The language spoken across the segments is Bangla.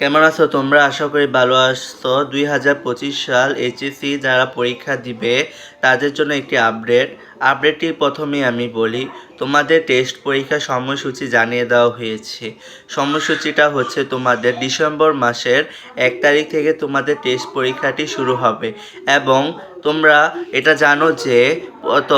কেমন আছো তোমরা আশা করি ভালো আসছো দুই হাজার পঁচিশ সাল এইচএসসি যারা পরীক্ষা দিবে, তাদের জন্য একটি আপডেট আপডেটটি প্রথমেই আমি বলি, তোমাদের টেস্ট পরীক্ষার সময়সূচি জানিয়ে দেওয়া হয়েছে। সময়সূচিটা হচ্ছে তোমাদের ডিসেম্বর মাসের এক তারিখ থেকে তোমাদের টেস্ট পরীক্ষাটি শুরু হবে এবং তোমরা এটা জানো যে গত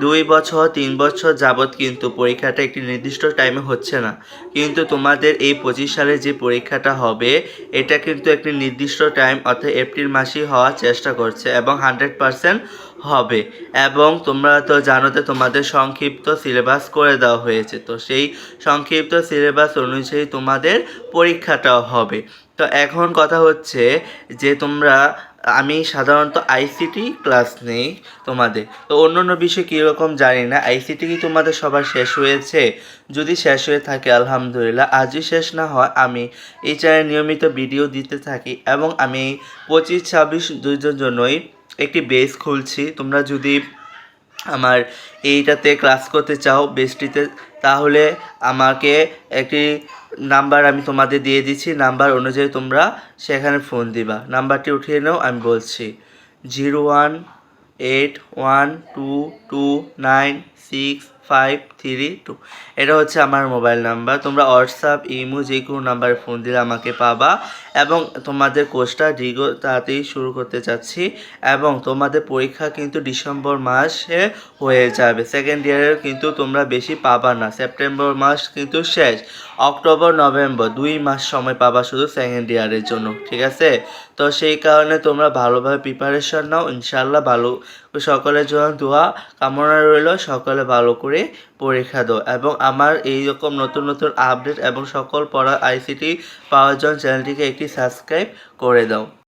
দুই বছর, তিন বছর যাবৎ কিন্তু পরীক্ষাটা একটি নির্দিষ্ট টাইমে হচ্ছে না। কিন্তু তোমাদের এই পঁচিশ সালে যে পরীক্ষাটা হবে, এটা কিন্তু একটি নির্দিষ্ট টাইম অর্থাৎ এপ্রিল মাসেই হওয়ার চেষ্টা করছে এবং হান্ড্রেড পারসেন্ট হবে। এবং তোমরা তো জানো যে তোমাদের সংক্ষিপ্ত সিলেবাস করে দেওয়া হয়েছে। তো সেই সংক্ষিপ্ত সিলেবাস অনুযায়ী তোমাদের পরীক্ষাটাও হবে। তো এখন কথা হচ্ছে যে তোমরা, আমি সাধারণত আইসিটি ক্লাস নেই তোমাদের। তো অন্য অন্য বিষয় কীরকম জানি না। আইসিটি কি তোমাদের সবার শেষ হয়েছে? যদি শেষ হয়ে থাকে, আলহামদুলিল্লাহ। আজই শেষ না হয়, আমি এই চ্যানেলে নিয়মিত ভিডিও দিতে থাকি এবং আমি পঁচিশ, ছাব্বিশ, দুইজন জন্যই একটি বেস খুলছি। তোমরা যদি আমার এইটাতে ক্লাস করতে চাও বেসটিতে তাহলে আমাকে একটি নাম্বার আমি তোমাদের দিয়ে দিচ্ছি। নাম্বার অনুযায়ী তোমরা সেখানে ফোন দিবা। নাম্বারটি উঠিয়ে নাও, আমি বলছি zero one eight one two two nine six five three two এটা হচ্ছে আমার মোবাইল নাম্বার তোমরা হোয়াটসঅ্যাপ ইমো যে কোনো নাম্বারে ফোন দিলে আমাকে পাবা। এবং তোমাদের কোর্সটা দীর্ঘ তাড়াতাড়ি শুরু করতে চাচ্ছি। এবং তোমাদের পরীক্ষা কিন্তু ডিসেম্বর মাসে হয়ে যাবে। সেকেন্ড ইয়ারের কিন্তু তোমরা বেশি পাবা না। সেপ্টেম্বর মাস কিন্তু শেষ। অক্টোবর নভেম্বর দুই মাস সময় পাবা শুধু সেকেন্ড ইয়ারের জন্য। ঠিক আছে? তো সেই কারণে তোমরা ভালোভাবে প্রিপারেশন নাও। ইনশাল্লাহ ভালো সকলের জন্য দোয়া। কামনা রইল সকলে ভালো করে পরীক্ষা দাও এবং আমার এই রকম নতুন নতুন আপডেট এবং সকল পড়া আইসিটি পাওয়ার জন্য চ্যানেলটিকে একটি সাবস্ক্রাইব করে দাও।